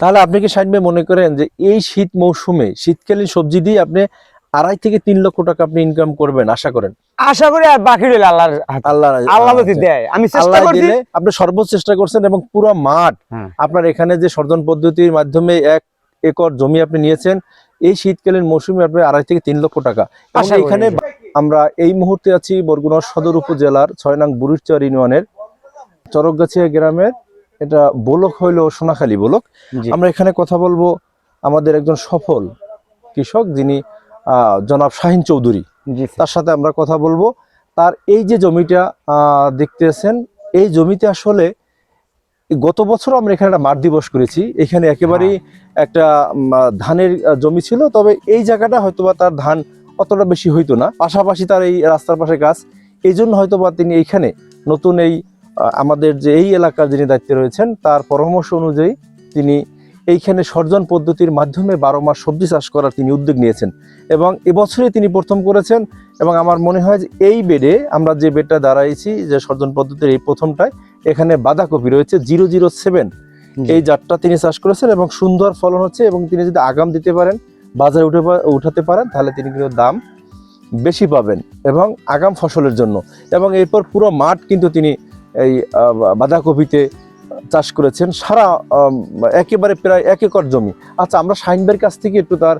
তাহলে আপনি কি সাইড মনে করেন যে এই শীত মৌসুমে শীতকালীন সবজি দিয়ে আপনি আড়াই থেকে তিন লক্ষ টাকা আপনি ইনকাম করবেন আশা করেন? আশা করি আর বাকি রইল আল্লাহর আল্লাহ আল্লাহ দেয়। আমি চেষ্টা করছি। আপনি সর্বোচ্চ চেষ্টা করছেন এবং পুরো মাঠ হ্যাঁ। আপনার এখানে যে সর্জন পদ্ধতির মাধ্যমে এক একর জমি আপনি নিয়েছেন এই শীতকালীন মৌসুমে আপনি আড়াই থেকে তিন লক্ষ টাকা। এখানে আমরা এই মুহূর্তে আছি বরগুনা সদর উপজেলার ছয় নং বুড়িরচর ইউনিয়নের চরকগাছিয়া গ্রামের এটা বোলক হইল সোনাখালী বোলক। আমরা এখানে কথা বলব আমাদের একজন সফল কৃষক যিনি জনাব শাহিন চৌধুরী। তার সাথে আমরা কথা বলব। তার এই যে জমিটা দেখতেছেন এই জমিতে আসলে গত বছর আমরা এখানে একটা মাঠ দিবস করেছি। এখানে একেবারেই একটা ধানের জমি ছিল। তবে এই জায়গাটা হয়তোবা তার ধান অতটা বেশি হইতো না। পাশাপাশি তার এই রাস্তার পাশে গাছ। এই জন্য হয়তোবা তিনি এইখানে নতুন এই আমাদের যে এই এলাকার যিনি দায়িত্বে রয়েছেন তার পরামর্শ অনুযায়ী তিনি এইখানে সর্জন পদ্ধতির মাধ্যমে বারো মাস সবজি চাষ করার তিনি উদ্যোগ নিয়েছেন। এবং এবছরে তিনি প্রথম করেছেন এবং আমার মনে হয় যে এই বেডে আমরা যে বেডটা দাঁড়াইছি যে সর্জন পদ্ধতির এই প্রথমটায় এখানে বাঁধাকপি রয়েছে জিরো জিরো সেভেন। এই জাতটা তিনি চাষ করেছেন এবং সুন্দর ফলন হচ্ছে এবং তিনি যদি আগাম দিতে পারেন বাজারে উঠে উঠাতে পারেন তাহলে তিনি কিন্তু দাম বেশি পাবেন এবং আগাম ফসলের জন্য। এবং এরপর পুরো মাঠ কিন্তু তিনি এই বাঁধাকপিতে চাষ করেছেন। সারা একেবারে প্রায় এক একর জমি। আচ্ছা আমরা শাহিনবের কাছ থেকে একটু তার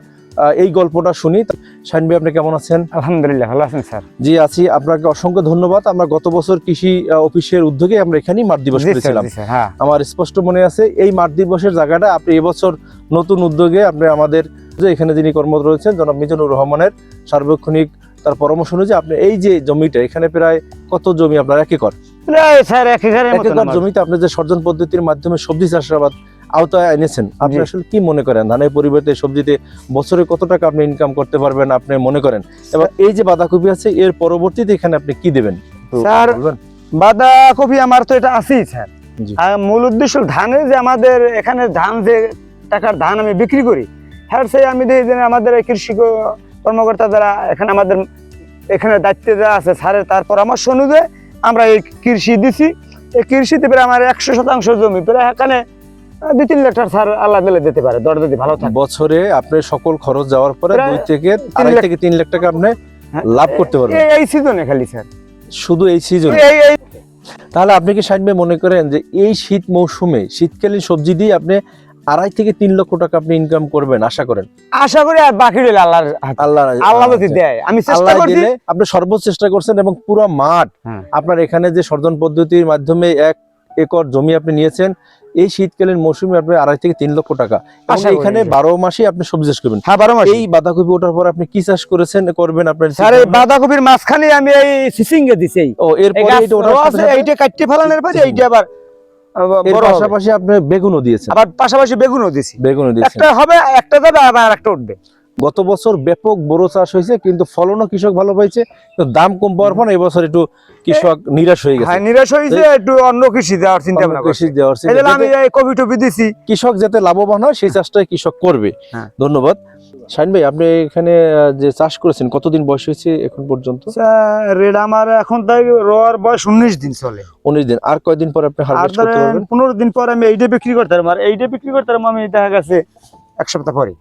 এই গল্পটা শুনি। শাহিন ভাই আপনি কেমন আছেন? আলহামদুলিল্লাহ ভালো আছেন স্যার। জি আছি। আপনাকে অসংখ্য ধন্যবাদ। আমরা গত বছর কৃষি অফিসের উদ্যোগে আমরা এখানেই মাঠ দিবস করেছিলাম। হ্যাঁ। আমার স্পষ্ট মনে আছে এই মাঠ দিবসের জায়গাটা আপনি এবছর নতুন উদ্যোগে আপনি আমাদের যে এখানে যিনি কর্মরত রয়েছেন জনাব মিজানুর রহমানের সার্বক্ষণিক তার পরামর্শ অনুযায়ী আপনি এই যে জমিটা এখানে প্রায় কত জমি আপনার? এক একর। প্রায় স্যার এক এগারের এক একর জমিতে আপনি যে সর্জন পদ্ধতির মাধ্যমে সবজি চাষাবাদ আওতায় এনেছেন আপনি আসলে কি মনে করেন? ধানের পরিবর্তে সবজিতে বছরে কত টাকা আপনি ইনকাম করতে পারবেন আপনি মনে করেন? এবং এই যে বাঁধাকপি আছে এর পরবর্তীতে এখানে আপনি কি দেবেন? স্যার, বাঁধাকপি আমার তো এটা আছেই স্যার। আর মূল উদ্দেশ্য ধানের যে আমাদের এখানে ধান যে টাকার ধান আমি বিক্রি করি হ্যাঁ সেই আমি দেখি যে আমাদের কৃষি কর্মকর্তা যারা এখানে আমাদের এখানে দায়িত্বে যারা আছে স্যারের তার পরামর্শ অনুযায়ী আমরা এই কৃষি দিছি। এই কৃষিতে প্রায় আমার একশো শতাংশ জমি। প্রায় এখানে দুই তিন লাখ টাকা স্যার আল্লাহ দিলে দিতে পারে। দর যদি ভালো থাকে। বছরে আপনার সকল খরচ যাওয়ার পরে দুই থেকে আড়াই থেকে তিন লাখ টাকা আপনি হ্যাঁ, লাভ করতে পারবেন। এই- সিজনে খালি স্যার শুধু এই সিজন তাহলে আপনি কি সাইড মনে করেন যে এই শীত মৌসুমে শীতকালীন সবজি দিয়ে আপনি আড়াই থেকে তিন লক্ষ টাকা আপনি ইনকাম করবেন আশা করেন। আশা করি আর বাকি রইল আল্লাহর। আল্লাহ আল্লাহ যদি দেয়। আমি চেষ্টা করছি। আপনি সর্বোচ্চ চেষ্টা করছেন এবং পুরো মাঠ হ্যাঁ। আপনার এখানে যে সর্জন পদ্ধতির মাধ্যমে এক একর জমি আপনি নিয়েছেন এই শীতকালীন মৌসুমে আপনি আড়াই থেকে তিন লক্ষ টাকা। করি এখানে বারো মাসে আপনি সবজি চাষ করবেন। হ্যাঁ বারো মাস এই বাঁধাকপি ওঠার পর আপনি কি চাষ করেছেন করবেন আপনার স্যার এই বাঁধাকপির মাঝখানে আমি এই সিসিংয়ে দিছি। ও এরপরে গাছ ওঠার আছে, এইটা কাটতে ফেলানোর পরে এইটা আবার। পাশাপাশি আপনি বেগুনও দিয়েছেন। আবার পাশাপাশি বেগুনও দিছি বেগুনও দিয়েছেন। একটা হবে একটা যাবে আবার একটা উঠবে। গত বছর ব্যাপক বড় চাষ হয়েছে কিন্তু ফলনও কৃষক ভালো পাইছে দাম কম পাওয়ার পর এই বছর একটু কৃষক নিরাশ হয়ে গেছে। হ্যাঁ নিরাশ হয়েছে একটু অন্য কৃষি দেওয়ার চিন্তা ভাবনা কৃষি দেওয়ার আমি কপি টপি দিছি। কৃষক যাতে লাভবান হয় সেই চাষটাই কৃষক করবে। হ্যাঁ। ধন্যবাদ। শাইন ভাই আপনি এখানে যে চাষ করেছেন কতদিন বয়স হয়েছে এখন পর্যন্ত? রেড আমার এখন তাই রোয়ার বয়স উনিশ দিন চলে। উনিশ দিন। আর কয়দিন পর আপনি হারভেস্ট করতে পারবেন? পনেরো দিন পর আমি এইটা বিক্রি করতে পারব। আর এইটা বিক্রি করতে পারব আমি দেখা গেছে এক সপ্তাহ পরে।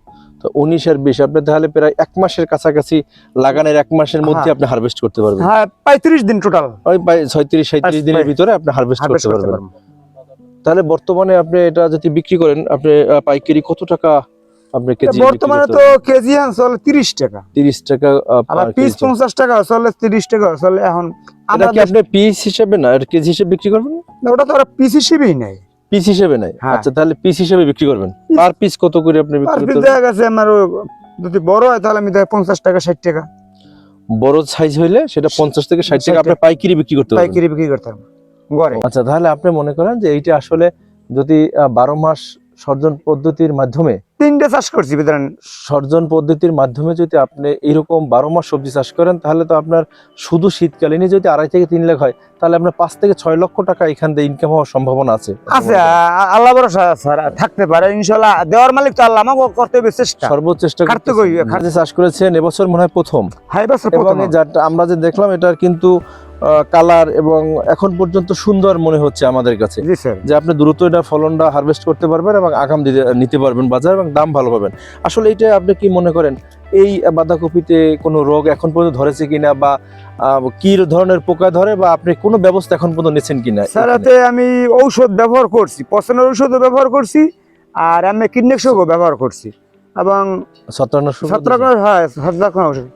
তো উনিশ আর বিশ আপনি তাহলে প্রায় এক মাসের কাছাকাছি লাগানোর এক মাসের মধ্যে হ্যাঁ। আপনি হারভেস্ট করতে পারবেন। হ্যাঁ পঁয়ত্রিশ দিন টোটাল ওই ছয়ত্রিশ সাঁত্রিশ আচ্ছা, দিনের ভিতরে আপনি হারভেস্ট করতে পারবেন। তাহলে বর্তমানে আপনি এটা যদি বিক্রি করেন আপনি পাইকারি কত টাকা আপনি কেজি বর্তমানে তো কেজি আন চলে তিরিশ টাকা। তিরিশ টাকা আহ, আবার per পিস কেজি। পঞ্চাশ টাকা চলে তিরিশ টাকা চলে এখন আমরা কি আপনি পিস হিসেবে না কেজি হিসেবে বিক্রি করবেন? দেশ- ওটা তো ওরা পিস হিসেবেই নেয়। পিস হিসেবে নাই হ্যাঁ। আচ্ছা তাহলে পিস হিসেবে বিক্রি করবেন। পার পিস কত করে আপনি আর বিক্রি পিস দেখা গেছে আমার যদি বড় হয় তাহলে আমি দেয় পঞ্চাশ টাকা ষাট টাকা। বড় সাইজ হইলে সেটা পঞ্চাশ থেকে ষাট টাকা আপনি পাইকারি বিক্রি করতে পারবেন। পাইকারি বিক্রি করতে পারব। গড়ে আচ্ছা তাহলে আপনি মনে করেন যে এইটা আসলে যদি বারো মাস সর্জন পদ্ধতির মাধ্যমে তিনটে চাষ করছি ধরেন সর্জন পদ্ধতির মাধ্যমে যদি আপনি এরকম বারো মাস সবজি চাষ করেন তাহলে তো আপনার শুধু শীতকালীনই যদি আড়াই থেকে তিন লাখ হয় তাহলে আপনার পাঁচ থেকে ছয় লক্ষ টাকা এখান থেকে ইনকাম হওয়ার সম্ভাবনা আছে। আল্লাহ ভরসা স্যার থাকতে পারে ইনশাল্লাহ। দেওয়ার মালিক তো আল্লাহ আমাকে করতে হবে চেষ্টা। সর্বোচ্চ চেষ্টা যে চাষ করেছেন এবছর মনে হয় প্রথম। হাই বছর প্রথম। আমরা যে দেখলাম এটার কিন্তু কালার এবং এখন পর্যন্ত সুন্দর মনে হচ্ছে আমাদের কাছে। যে আপনি দ্রুত এটা ফলনটা হারভেস্ট করতে পারবেন এবং আগাম দিতে নিতে পারবেন বাজার এবং দাম ভালো পাবেন। আসলে এটা আপনি কি মনে করেন? এই বাঁধাকপিতে কোনো রোগ এখন পর্যন্ত ধরেছে কিনা বা কি ধরনের পোকা ধরে বা আপনি কোনো ব্যবস্থা এখন পর্যন্ত নিয়েছেন কিনা? স্যার এখানে? আমি ঔষধ ব্যবহার করছি পচনের ঔষধও ব্যবহার করছি আর আমি কীটনাশকও ব্যবহার করছি এবং ছত্রাকনাশক? ছত্রাক হয় ছত্রাক ঔষধ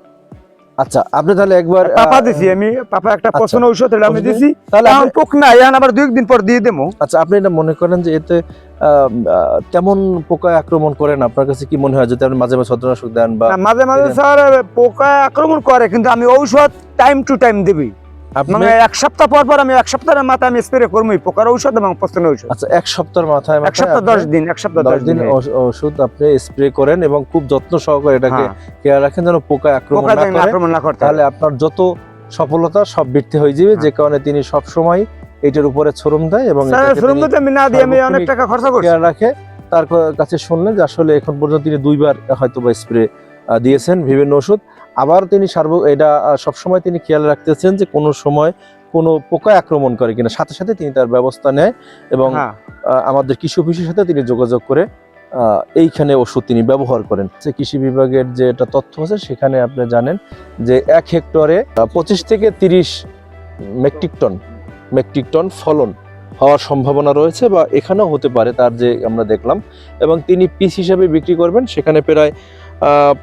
আচ্ছা আপনি তাহলে একবার পাপা দিছি আমি পাপা একটা পছন্দ ঔষধ এটা আমি দিছি। তাহলে এখন পোক নাই এখন আবার দুই দিন পর দিয়ে দেবো। আচ্ছা আপনি এটা মনে করেন যে এতে তেমন পোকা আক্রমণ করেন আপনার কাছে কি মনে হয় যদি আপনি মাঝে মাঝে ছত্রাকনাশক দেন বা মাঝে মাঝে স্যার পোকা আক্রমণ করে কিন্তু আমি ঔষধ টাইম টু টাইম দিবি আপনি এক সপ্তাহ পর পর আমি এক সপ্তাহের মাথায় আমি স্প্রে করবোই পোকার ঔষধ এবং পচনের ঔষধ। আচ্ছা এক সপ্তাহের মাথায় এক সপ্তাহ দশ দিন এক সপ্তাহ দশ দিন ওষুধ আপনি স্প্রে করেন এবং খুব যত্ন সহকারে এটাকে রাখেন যেন পোকা আক্রমণ না করে। আক্রমণ না করতে তাহলে আপনার যত সফলতা সব বৃদ্ধি হয়ে যাবে। হ্যাঁ। যে কারণে তিনি সব সময় এটার উপরে ছড়ম দেয় এবং শ্রম আমি না দিয়ে আমি অনেক টাকা খরচা রাখে। তার কাছে শুনলেন যে আসলে এখন পর্যন্ত তিনি দুইবার হয়তো বা স্প্রে দিয়েছেন বিভিন্ন ওষুধ। আবার তিনি সার্ব এটা সবসময় তিনি খেয়াল রাখতেছেন যে কোনো সময় কোনো পোকা আক্রমণ করে কিনা। সাথে সাথে তিনি তার ব্যবস্থা নেয় এবং হ্যাঁ। আমাদের কৃষি অফিসের সাথে তিনি যোগাযোগ করে এইখানে ওষুধ তিনি ব্যবহার করেন। যে কৃষি বিভাগের যে একটা তথ্য আছে সেখানে আপনি জানেন যে এক হেক্টরে পঁচিশ থেকে তিরিশ মেট্রিক টন মেট্রিক টন ফলন হওয়ার সম্ভাবনা রয়েছে বা এখানেও হতে পারে তার যে আমরা দেখলাম। এবং তিনি পিস হিসাবে বিক্রি করবেন সেখানে প্রায়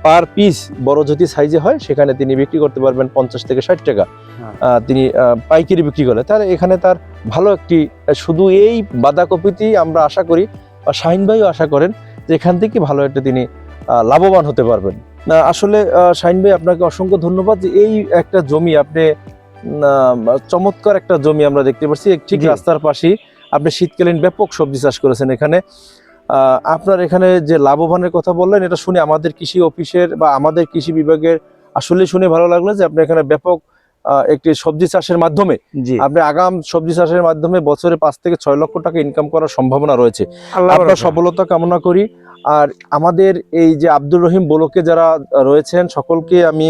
পার পিস বড় যদি সাইজে হয় সেখানে তিনি বিক্রি করতে পারবেন পঞ্চাশ থেকে ষাট টাকা। হ্যাঁ। তিনি পাইকারি বিক্রি করে। তাহলে এখানে তার ভালো একটি শুধু এই বাঁধাকপিতেই আমরা আশা করি বা শাহিন ভাইও আশা করেন যে এখান থেকে ভালো একটা তিনি লাভবান হতে পারবেন। না আসলে শাহিন ভাই আপনাকে অসংখ্য ধন্যবাদ যে এই একটা জমি আপনি চমৎকার একটা জমি আমরা দেখতে পাচ্ছি ঠিক রাস্তার পাশেই আপনি শীতকালীন ব্যাপক সবজি চাষ করেছেন এখানে। আপনার এখানে যে লাভবানের কথা বললেন এটা শুনে আমাদের কৃষি অফিসের বা আমাদের কৃষি বিভাগের আসলে শুনে ভালো লাগল যে আপনি এখানে ব্যাপক একটি সবজি চাষের মাধ্যমে আপনি আগাম সবজি চাষের মাধ্যমে বছরে পাঁচ থেকে ছয় লক্ষ টাকা ইনকাম করার সম্ভাবনা রয়েছে। আপনার সফলতা কামনা করি। আর আমাদের এই যে আব্দুর রহিম বলকে যারা রয়েছেন সকলকে আমি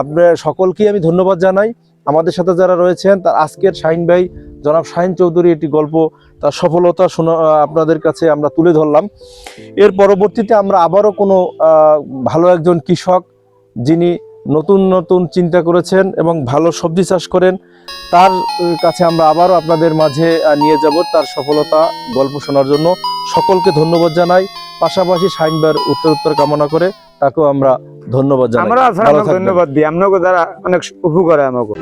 আপনার সকলকে আমি ধন্যবাদ জানাই। আমাদের সাথে যারা রয়েছেন তার আজকের শাহিন ভাই জনাব শাহিন চৌধুরী একটি গল্প তার সফলতা শোনা আপনাদের কাছে আমরা তুলে ধরলাম। এর পরবর্তীতে আমরা আবারও কোনো ভালো একজন কৃষক যিনি নতুন নতুন চিন্তা করেছেন এবং ভালো সবজি চাষ করেন তার কাছে আমরা আবারও আপনাদের মাঝে নিয়ে যাব তার সফলতা গল্প শোনার জন্য। সকলকে ধন্যবাদ জানাই। পাশাপাশি ভাইয়ের উত্তর উত্তর কামনা করে তাকেও আমরা ধন্যবাদ জানাই। আমরা ধন্যবাদ দিই। আপনাকে যারা অনেক উপকার আমাকে।